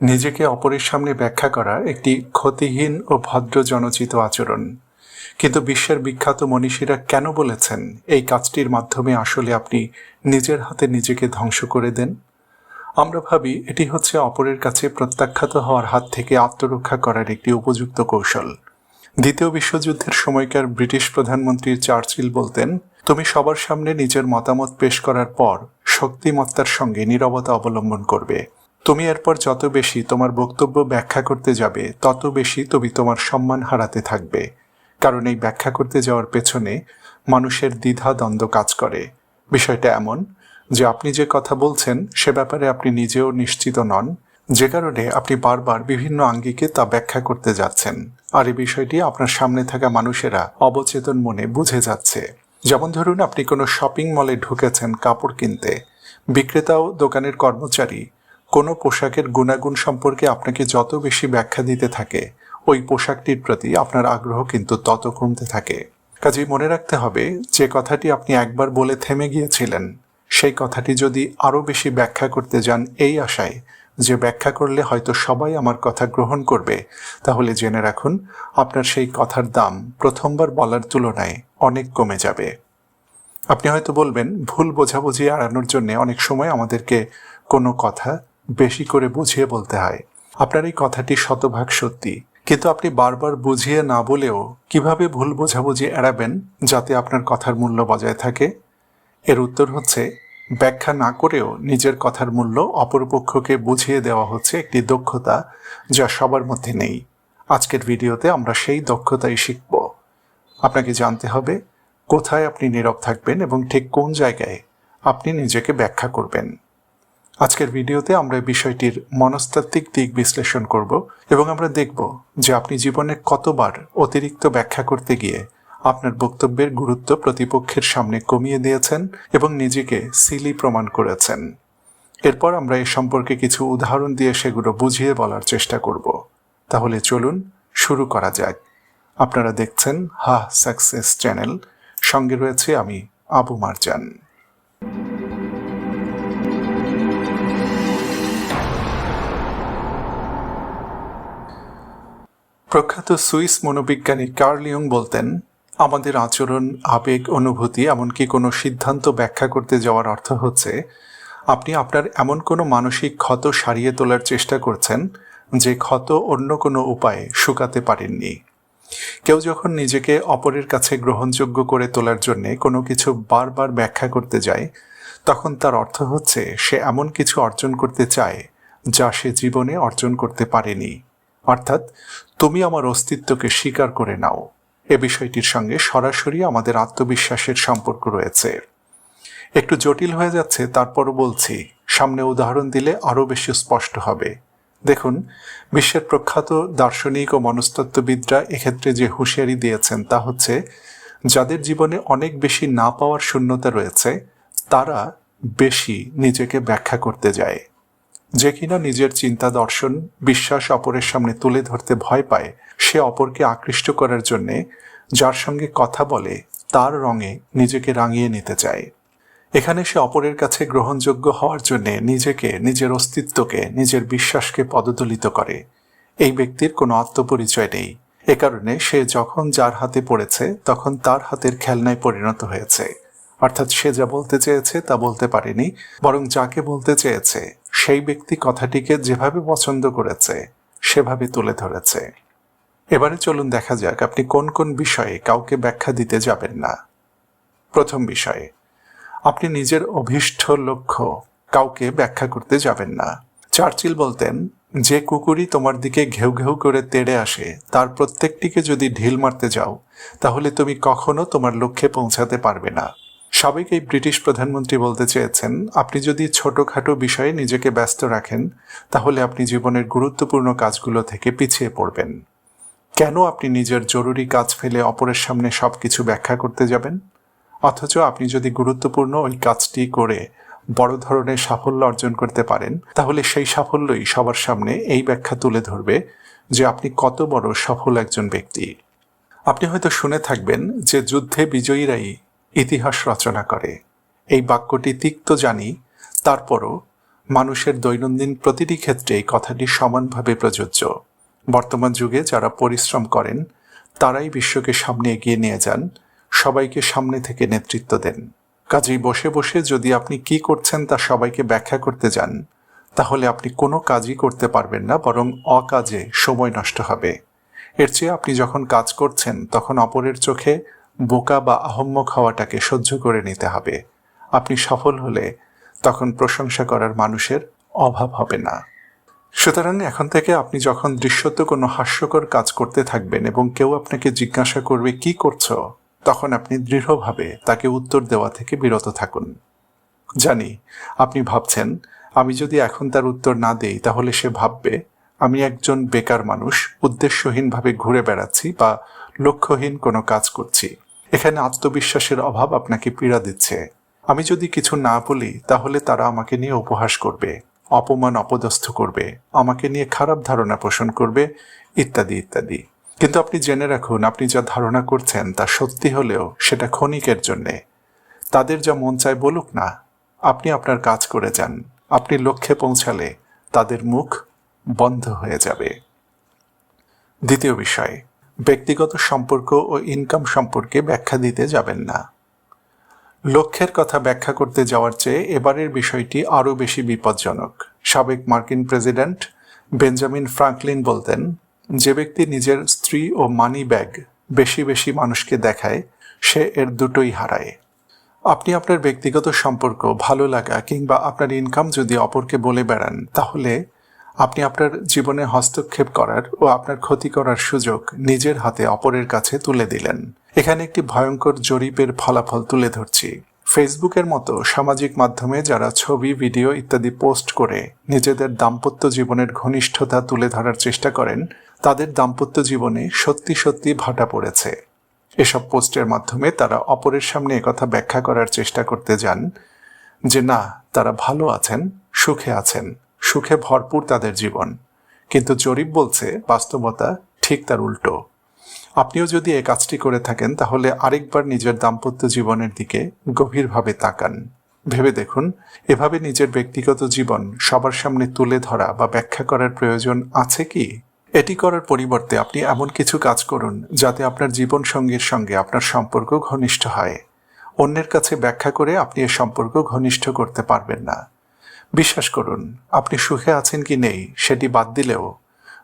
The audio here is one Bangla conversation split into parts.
নিজেকে অপরের সামনে ব্যাখ্যা করা একটি ক্ষতিহীন ও ভদ্র জনচিত আচরণ। কিন্তু বিশ্বের বিখ্যাত মনীষীরা কেন বলেছেন এই কাজটির মাধ্যমে আসলে আপনি নিজের হাতে নিজেকে ধ্বংস করে দেন? আমরা ভাবি এটি হচ্ছে অপরের কাছে প্রত্যাখ্যাত হওয়ার হাত থেকে আত্মরক্ষা করার একটি উপযুক্ত কৌশল। দ্বিতীয় বিশ্বযুদ্ধের সময়কার ব্রিটিশ প্রধানমন্ত্রী চার্চিল বলতেন, তুমি সবার সামনে নিজের মতামত পেশ করার পর শক্তিমত্তার সঙ্গে নীরবতা অবলম্বন করবে। তুমি এরপর যত বেশি তোমার বক্তব্য ব্যাখ্যা করতে যাবে, তত বেশি তুমি তোমার সম্মান হারাতে থাকবে। কারণ এই ব্যাখ্যা করতে যাওয়ার পেছনে মানুষের দ্বিধা দ্বন্দ্ব কাজ করে। বিষয়টা এমন যে আপনি যে কথা বলছেন, সে ব্যাপারে আপনি নিজেও নিশ্চিত নন। যে কারণে আপনি বারবার বিভিন্ন আঙ্গিকে তা ব্যাখ্যা করতে যাচ্ছেন। আর এই বিষয়টি আপনার সামনে থাকা মানুষেরা অবচেতন মনে বুঝে যাচ্ছে। যেমন ধরুন, আপনি কোনো শপিং মলে ঢুকেছেন কাপড় কিনতে। বিক্রেতাও দোকানের কর্মচারী। কোনো পোশাকের গুণাগুণ সম্পর্কে আপনাকে যত বেশি ব্যাখ্যা দিতে থাকে, ওই পোশাকটির প্রতি আপনার আগ্রহ কিন্তু তত কমতে থাকে। কাজেই মনে রাখতে হবে, যে কথাটি আপনি একবার বলে থেমে গিয়েছিলেন, সেই কথাটি যদি আরও বেশি ব্যাখ্যা করতে যান এই আশায়, যে ব্যাখ্যা করলে হয়তো সবাই আমার কথা গ্রহণ করবে, তাহলে জেনে রাখুন, আপনার সেই কথার দাম প্রথমবার বলার তুলনায় অনেক কমে যাবে। আপনি হয়তো বলবেন, ভুল বোঝাবুঝি এড়ানোর জন্য অনেক সময় আমাদেরকে কোনো কথা বেশি করে বুঝিয়ে বলতে হয়। আপনার এই কথাটি শতভাগ সত্যি। কিন্তু আপনি বারবার বুঝিয়ে না বলেও কীভাবে ভুল বোঝাবুঝি এড়াবেন যাতে আপনার কথার মূল্য বজায় থাকে? এর উত্তর হচ্ছে, ব্যাখ্যা না করেও নিজের কথার মূল্য অপরপক্ষকে বুঝিয়ে দেওয়া হচ্ছে একটি দক্ষতা যা সবার মধ্যে নেই। আজকের ভিডিওতে আমরা সেই দক্ষতাই শিখব। আপনাকে জানতে হবে, কোথায় আপনি নীরব থাকবেন এবং ঠিক কোন জায়গায় আপনি নিজেকে ব্যাখ্যা করবেন। আজকের ভিডিওতে আমরা বিষয়টির মনস্তাত্ত্বিক দিক বিশ্লেষণ করব এবং আমরা দেখব যে আপনি জীবনে কতবার অতিরিক্ত ব্যাখ্যা করতে গিয়ে আপনার বক্তব্যের গুরুত্ব প্রতিপক্ষের সামনে কমিয়ে দিয়েছেন এবং নিজেকে সিলি প্রমাণ করেছেন। এরপর আমরা এ সম্পর্কে কিছু উদাহরণ দিয়ে সেগুলো বুঝিয়ে বলার চেষ্টা করব। তাহলে চলুন শুরু করা যাক। আপনারা দেখছেন হা সাকসেস চ্যানেল। সঙ্গে রয়েছে আমি, আবু মারজান। প্রখ্যাত সুইস মনোবিজ্ঞানী কার্লিয়ং বলতেন, আমাদের আচরণ, আবেগ, অনুভূতি, এমনকি কোনো সিদ্ধান্ত ব্যাখ্যা করতে যাওয়ার অর্থ হচ্ছে, আপনি আপনার এমন কোনো মানসিক ক্ষত সারিয়ে তোলার চেষ্টা করছেন, যে ক্ষত অন্য কোনো উপায়ে শুকাতে পারেননি। কেউ যখন নিজেকে অপরের কাছে গ্রহণযোগ্য করে তোলার জন্যে কোনো কিছু বারবার ব্যাখ্যা করতে যায়, তখন তার অর্থ হচ্ছে, সে এমন কিছু অর্জন করতে চায়, যা সে জীবনে অর্জন করতে পারেনি। অর্থাৎ তুমি আমার অস্তিত্বকে স্বীকার করে নাও। এ বিষয়টির সঙ্গে সরাসরি আমাদের আত্মবিশ্বাসের সম্পর্ক রয়েছে। একটু জটিল হয়ে যাচ্ছে, তারপরও বলছি, সামনে উদাহরণ দিলে আরও বেশি স্পষ্ট হবে। দেখুন, বিশ্বের প্রখ্যাত দার্শনিক ও মনস্তত্ত্ববিদরা এক্ষেত্রে যে হুঁশিয়ারি দিয়েছেন তা হচ্ছে, যাদের জীবনে অনেক বেশি না পাওয়ার শূন্যতা রয়েছে, তারা বেশি নিজেকে ব্যাখ্যা করতে যায়। যে কিনা নিজের চিন্তা দর্শন, বিশ্বাস অপরের সামনে তুলে ধরতে ভয় পায়, সে অপরকে আকৃষ্ট করার জন্যে যার সঙ্গে কথা বলে, তার রঙে নিজেকে রাঙিয়ে নিতে চায়। এখানে সে অপরের কাছে গ্রহণযোগ্য হওয়ার জন্যে নিজেকে, নিজের অস্তিত্বকে, নিজের বিশ্বাসকে পদদলিত করে। এই ব্যক্তির কোনো আত্মপরিচয় নেই। এ কারণে সে যখন যার হাতে পড়েছে, তখন তার হাতের খেলনায় পরিণত হয়েছে। অর্থাৎ সে যা বলতে চেয়েছে তা বলতে পারেনি, বরং যাকে বলতে চেয়েছে, সেই ব্যক্তি কথাটিকে যেভাবে পছন্দ করেছে, সেভাবে তুলে ধরেছে। এবারে চলুন দেখা যাক আপনি কোন কোন বিষয়ে কাউকে ব্যাখ্যা দিতে যাবেন না। প্রথম বিষয়ে, আপনি নিজের অভীষ্ট লক্ষ্য কাউকে ব্যাখ্যা করতে যাবেন না। চার্চিল বলতেন, যে কুকুরই তোমার দিকে ঘেউ ঘেউ করে তেড়ে আসে, তার প্রত্যেকটিকে যদি ঢিল মারতে যাও, তাহলে তুমি কখনো তোমার লক্ষ্যে পৌঁছাতে পারবে না। সাবেক এই ব্রিটিশ প্রধানমন্ত্রী বলতে চেয়েছেন, আপনি যদি ছোটখাটো বিষয়ে নিজেকে ব্যস্ত রাখেন, তাহলে আপনি জীবনের গুরুত্বপূর্ণ কাজগুলো থেকে পিছিয়ে পড়বেন। কেন আপনি নিজের জরুরি কাজ ফেলে অপরের সামনে সব কিছু ব্যাখ্যা করতে যাবেন? অথচ আপনি যদি গুরুত্বপূর্ণ ওই কাজটি করে বড় ধরনের সাফল্য অর্জন করতে পারেন, তাহলে সেই সাফল্যই সবার সামনে এই ব্যাখ্যা তুলে ধরবে যে আপনি কত বড় সফল একজন ব্যক্তি। আপনি হয়তো শুনে থাকবেন যে যুদ্ধে বিজয়ীরাই ইতিহাস রচনা করে। এই বাক্যটি তিক্ত জানি, তারপরও মানুষের দৈনন্দিন প্রতিটি ক্ষেত্রে এই কথাটি সমানভাবে প্রযোজ্য। বর্তমান যুগে যারা পরিশ্রম করেন, তারাই বিশ্বকে সামনে এগিয়ে নিয়ে যান, সবাইকে সামনে থেকে নেতৃত্ব দেন। কাজেই বসে বসে যদি আপনি কি করছেন তা সবাইকে ব্যাখ্যা করতে যান, তাহলে আপনি কোনো কাজই করতে পারবেন না, বরং অকাজে সময় নষ্ট হবে। এর চেয়ে আপনি যখন কাজ করছেন, তখন অপরের চোখে বোকা বা আহম্মক হওয়াটাকে সহ্য করে নিতে হবে। আপনি সফল হলে তখন প্রশংসা করার মানুষের অভাব হবে না। সুতরাং এখন থেকে আপনি যখন দৃশ্যত কোনো হাস্যকর কাজ করতে থাকবেন এবং কেউ আপনাকে জিজ্ঞাসা করবে, কি করছ? তখন আপনি দৃঢ়ভাবে তাকে উত্তর দেওয়া থেকে বিরত থাকুন। জানি, আপনি ভাবছেন, আমি যদি এখন তার উত্তর না দেই, তাহলে সে ভাববে, আমি একজন বেকার মানুষ, উদ্দেশ্যহীনভাবে ঘুরে বেড়াচ্ছি বা লক্ষ্যহীন কোনো কাজ করছি। এখানে আত্মবিশ্বাসের অভাব আপনাকে পীড়া দিচ্ছে। আমি যদি কিছু না বলি, তাহলে তারা আমাকে নিয়ে উপহাস করবে, অপমান অপদস্থ করবে, আমাকে নিয়ে খারাপ ধারণা পোষণ করবে, ইত্যাদি ইত্যাদি। কিন্তু আপনি জেনে রাখুন, আপনি যা ধারণা করছেন, তা সত্যি হলেও সেটা ক্ষণিকের জন্যে। তাদের যা মন চায় বলুক না, আপনি আপনার কাজ করে যান, আপনি লক্ষ্যে পৌঁছালে তাদের মুখ বন্ধ হয়ে যাবে। দ্বিতীয় বিষয় ব্যক্তিগত সম্পর্ক ও ইনকাম সম্পর্কে ব্যাখ্যা দিতে যাবেন না। লক্ষ্যের কথা ব্যাখ্যা করতে যাওয়ার চেয়ে এবারের বিষয়টি আরও বেশি বিপজ্জনক। সাবেক মার্কিন প্রেসিডেন্ট বেঞ্জামিন ফ্রাঙ্কলিন বলতেন, যে ব্যক্তি নিজের স্ত্রী ও মানি ব্যাগ বেশি বেশি মানুষকে দেখায়, সে এর দুটোই হারায়। আপনি আপনার ব্যক্তিগত সম্পর্ক ভালো লাগা কিংবা আপনার ইনকাম যদি অপরকে বলে বেড়ান, তাহলে আপনি আপনার জীবনে হস্তক্ষেপ করার ও আপনার ক্ষতি করার সুযোগ নিজের হাতে অপরের কাছে তুলে দিলেন। এখানে একটি ভয়ঙ্কর জরিপের ফলাফল তুলে ধরছি। ফেসবুকের মতো সামাজিক মাধ্যমে যারা ছবি, ভিডিও ইত্যাদি পোস্ট করে নিজেদের দাম্পত্য জীবনের ঘনিষ্ঠতা তুলে ধরার চেষ্টা করেন, তাদের দাম্পত্য জীবনে সত্যি সত্যি ভাটা পড়েছে। এসব পোস্টের মাধ্যমে তারা অপরের সামনে একথা ব্যাখ্যা করার চেষ্টা করতে যান যে, না, তারা ভালো আছেন, সুখে আছেন। সুখে ভরপুর তাদের জীবন। কিন্তু জরিপ বলছে, বাস্তবতা ঠিক তার উল্টো। আপনিও যদি এ কাজটি করে থাকেন, তাহলে আরেকবার নিজের দাম্পত্য জীবনের দিকে গভীরভাবে তাকান। ভেবে দেখুন, এভাবে নিজের ব্যক্তিগত জীবন সবার সামনে তুলে ধরা বা ব্যাখ্যা করার প্রয়োজন আছে কি? এটি করার পরিবর্তে আপনি এমন কিছু কাজ করুন, যাতে আপনার জীবন সঙ্গীর সঙ্গে আপনার সম্পর্ক ঘনিষ্ঠ হয়। অন্যের কাছে ব্যাখ্যা করে আপনি এ সম্পর্ক ঘনিষ্ঠ করতে পারবেন না। বিশ্বাস করুন, আপনি সুখে আছেন কি নেই, সেটি বাদ দিলেও,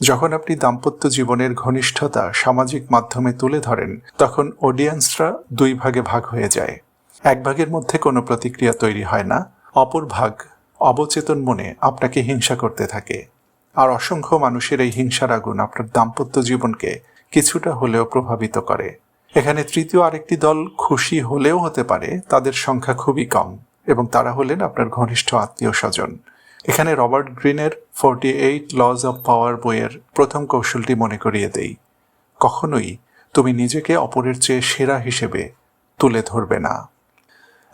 যখন আপনি দাম্পত্য জীবনের ঘনিষ্ঠতা সামাজিক মাধ্যমে তুলে ধরেন, তখন অডিয়েন্সরা দুই ভাগে ভাগ হয়ে যায়। এক ভাগের মধ্যে কোনো প্রতিক্রিয়া তৈরি হয় না, অপর ভাগ অবচেতন মনে আপনাকে হিংসা করতে থাকে। আর অসংখ্য মানুষের এই হিংসার আগুন আপনার দাম্পত্য জীবনকে কিছুটা হলেও প্রভাবিত করে। এখানে তৃতীয় আরেকটি দল খুশি হলেও হতে পারে, তাদের সংখ্যা খুবই কম। এবং তারা হলেন আপনার ঘনিষ্ঠ আত্মীয় স্বজন। এখানে রবার্ট গ্রিনের forty eight laws of power বইয়ের প্রথম কৌশলটি মনে করিয়ে দেই। কখনোই তুমি নিজেকে অপরের চেয়ে সেরা হিসেবে তুলে ধরবে না।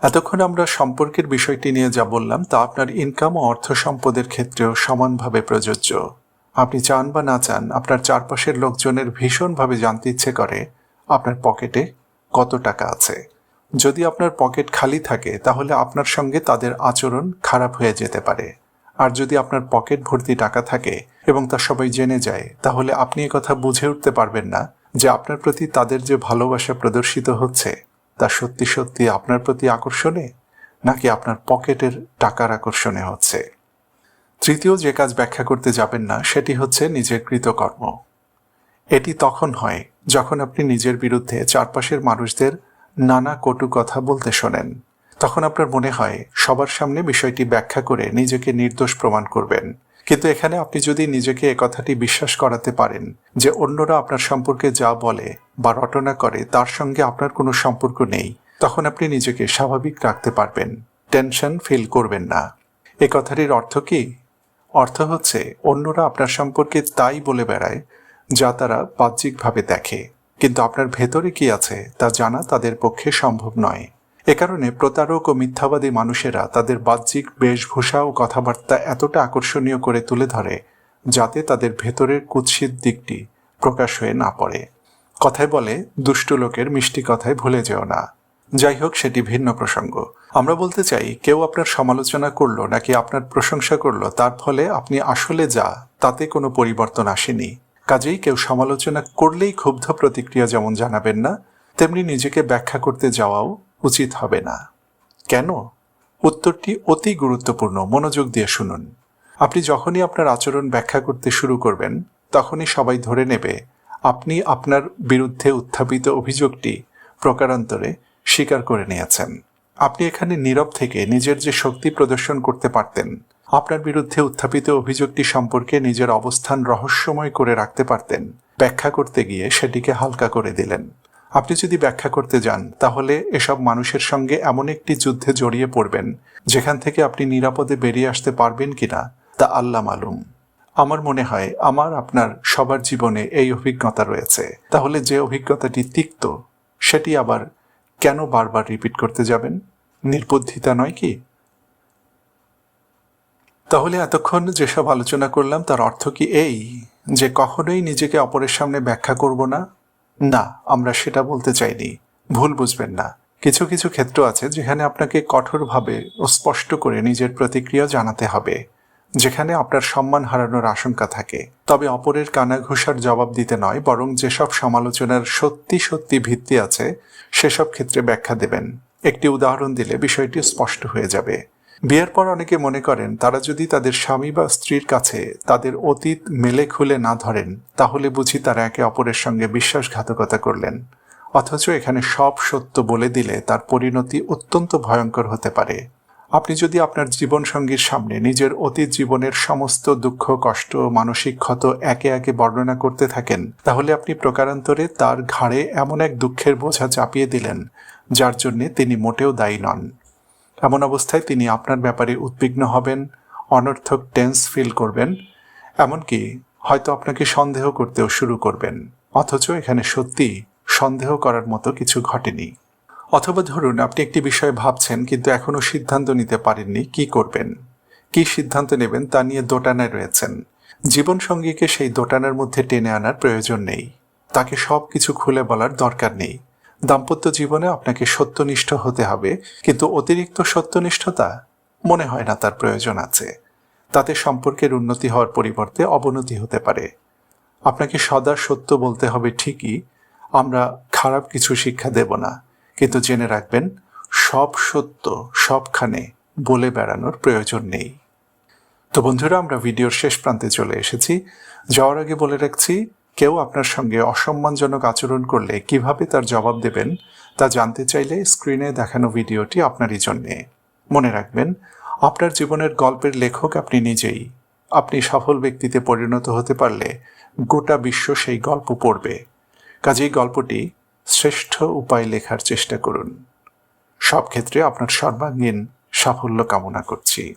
এতক্ষণ আমরা সম্পর্কের বিষয়টি নিয়ে যা বললাম, তা আপনার ইনকাম ও অর্থ সম্পদের ক্ষেত্রেও সমানভাবে প্রযোজ্য। আপনি চান বা না চান, আপনার চারপাশের লোকজনের ভীষণভাবে জানতে ইচ্ছে করে আপনার পকেটে কত টাকা আছে। যদি আপনার পকেট খালি থাকে, তাহলে আপনার সঙ্গে তাদের আচরণ খারাপ হয়ে যেতে পারে। আর যদি আপনার পকেট ভর্তি টাকা থাকে এবং তা সবাই জেনে যায়, তাহলে আপনি কথা বুঝে উঠতে পারবেন না যে আপনার প্রতি তাদের যে ভালোবাসা প্রদর্শিত হচ্ছে, তা সত্যি সত্যি আপনার প্রতি আকর্ষণে নাকি আপনার পকেটের টাকার আকর্ষণে হচ্ছে? তৃতীয় যে কাজ ব্যাখ্যা করতে যাবেন না, সেটি হচ্ছে নিজের কৃতকর্ম। এটি তখন হয় যখন আপনি নিজের বিরুদ্ধে চারপাশের মানুষদের নানা কটু কথা বলতে শোনেন। তখন আপনার মনে হয় সবার সামনে বিষয়টি ব্যাখ্যা করে নিজেকে নির্দোষ প্রমাণ করবেন। কিন্তু এখানে আপনি যদি নিজেকে কথাটি বিশ্বাস করাতে পারেন যে অন্যরা আপনার সম্পর্কে যা বলে বা রটনা করে তার সঙ্গে আপনার কোনো সম্পর্ক নেই, তখন আপনি নিজেকে স্বাভাবিক রাখতে পারবেন। টেনশন ফিল করবেন না। এ কথাটির অর্থ কি? অর্থ হচ্ছে অন্যরা আপনার সম্পর্কে তাই বলে বেড়ায় যা তারা বাহ্যিকভাবে দেখে। কিন্তু আপনার ভেতরে কি আছে তা জানা তাদের পক্ষে সম্ভব নয়। এ কারণে প্রতারক ও মিথ্যাবাদী মানুষেরা তাদের বাহ্যিক বেশভূষা ও কথাবার্তা এতটা আকর্ষণীয় করে তুলে ধরে, যাতে তাদের ভেতরের কুৎসিত দিকটি প্রকাশ হয়ে না পড়ে। কথায় বলে, দুষ্ট লোকের মিষ্টি কথায় ভুলে যেও না। যাই হোক, সেটি ভিন্ন প্রসঙ্গ। আমরা বলতে চাই, কেউ আপনার সমালোচনা করল নাকি আপনার প্রশংসা করল, তার ফলে আপনি আসলে যা, তাতে কোনো পরিবর্তন আসেনি। কাজেই কেউ সমালোচনা করলেই ক্ষুব্ধ প্রতিক্রিয়া যেমন জানাবেন না, তেমনি নিজেকে ব্যাখ্যা করতে যাওয়াও উচিত হবে না। কেন? উত্তরটি অতি গুরুত্বপূর্ণ, মনোযোগ দিয়ে শুনুন। আপনি যখনই আপনার আচরণ ব্যাখ্যা করতে শুরু করবেন, তখনই সবাই ধরে নেবে, আপনি আপনার বিরুদ্ধে উত্থাপিত অভিযোগটি প্রকারান্তরে স্বীকার করে নিয়েছেন। আপনি এখানে নীরব থেকে নিজের যে শক্তি প্রদর্শন করতে পারতেন আপনার বিরুদ্ধে উত্থাপিত অভিযোগটি সম্পর্কে নিজের অবস্থান রহস্যময় করে রাখতে পারতেন। ব্যাখ্যা করতে গিয়ে সেটিকে হালকা করে দিলেন। আপনি যদি ব্যাখ্যা করতে যান, তাহলে এসব মানুষের সঙ্গে এমন একটি যুদ্ধে জড়িয়ে পড়বেন, যেখান থেকে আপনি নিরাপদে বেরিয়ে আসতে পারবেন কিনা, তা আল্লাহ মালুম। আমার মনে হয়, আমার, আপনার, সবার জীবনে এই অভিজ্ঞতা রয়েছে। তাহলে যে অভিজ্ঞতাটি তিক্ত, সেটি আবার কেন বারবার রিপিট করতে যাবেন? নির্বুদ্ধিতা নয় কি? তাহলে এতক্ষণ যেসব আলোচনা করলাম, তার অর্থ কি এই, যে কখনোই নিজেকে অপরের সামনে ব্যাখ্যা করব না? না, আমরা সেটা বলতে চাইনি। ভুল বুঝবেন না। কিছু কিছু ক্ষেত্র আছে যেখানে আপনাকে কঠোরভাবে ও স্পষ্ট করে নিজের প্রতিক্রিয়া জানাতে হবে, যেখানে আপনার সম্মান হারানোর আশঙ্কা থাকে। তবে অপরের কানাঘুষার জবাব দিতে নয়, বরং যেসব সমালোচনার সত্যি সত্যি ভিত্তি আছে, সেসব ক্ষেত্রে ব্যাখ্যা দেবেন। একটি উদাহরণ দিলে বিষয়টি স্পষ্ট হয়ে যাবে। বিয়ের পর অনেকে মনে করেন, তারা যদি তাদের স্বামী বা স্ত্রীর কাছে তাদের অতীত মেলে খুলে না ধরেন, তাহলে বুঝি তারা একে অপরের সঙ্গে বিশ্বাসঘাতকতা করলেন। অথচ এখানে সব সত্য বলে দিলে তার পরিণতি অত্যন্ত ভয়ঙ্কর হতে পারে। আপনি যদি আপনার জীবনসঙ্গীর সামনে নিজের অতীত জীবনের সমস্ত দুঃখ, কষ্ট, মানসিক ক্ষত একে একে বর্ণনা করতে থাকেন, তাহলে আপনি প্রকারান্তরে তার ঘাড়ে এমন এক দুঃখের বোঝা চাপিয়ে দিলেন, যার জন্যে তিনি মোটেও দায়ী নন। এমন অবস্থায় তিনি আপনার ব্যাপারে উদ্বিগ্ন হবেন, অনর্থক টেন্স ফিল করবেন, এমনকি হয়তো আপনাকে সন্দেহ করতেও শুরু করবেন। অথচ এখানে সত্যি সন্দেহ করার মতো কিছু ঘটেনি। অথবা ধরুন, আপনি একটি বিষয়ে ভাবছেন কিন্তু এখনও সিদ্ধান্ত নিতে পারেননি কি করবেন। কি সিদ্ধান্ত নেবেন তা নিয়ে দোটানায় রয়েছেন। জীবন সঙ্গীকে সেই দোটানার মধ্যে টেনে আনার প্রয়োজন নেই। তাকে সব কিছু খুলে বলার দরকার নেই। দাম্পত্য জীবনে আপনাকে সত্যনিষ্ঠ হতে হবে, কিন্তু অতিরিক্ত সত্যনিষ্ঠতা মনে হয় না তার প্রয়োজন আছে। তাতে সম্পর্কের উন্নতি হওয়ার পরিবর্তে অবনতি হতে পারে। আপনাকে সদা সত্য বলতে হবে ঠিকই, আমরা খারাপ কিছু শিক্ষা দেব না, কিন্তু জেনে রাখবেন, সব সত্য সবখানে বলে বেড়ানোর প্রয়োজন নেই। তো বন্ধুরা, আমরা ভিডিওর শেষ প্রান্তে চলে এসেছি। যাওয়ার আগে বলে রাখছি কেউ আপনার সঙ্গে অসম্মানজনক আচরণ করলে কীভাবে তার জবাব দেবেন, তা জানতে চাইলে স্ক্রিনে দেখানো ভিডিওটি আপনারই জন্যে। মনে রাখবেন, আপনার জীবনের গল্পের লেখক আপনি নিজেই। আপনি সফল ব্যক্তিতে পরিণত হতে পারলে গোটা বিশ্ব সেই গল্প পড়বে। কাজেই গল্পটি শ্রেষ্ঠ উপায় লেখার চেষ্টা করুন। সব ক্ষেত্রে আপনার সর্বাঙ্গীন সাফল্য কামনা করছি।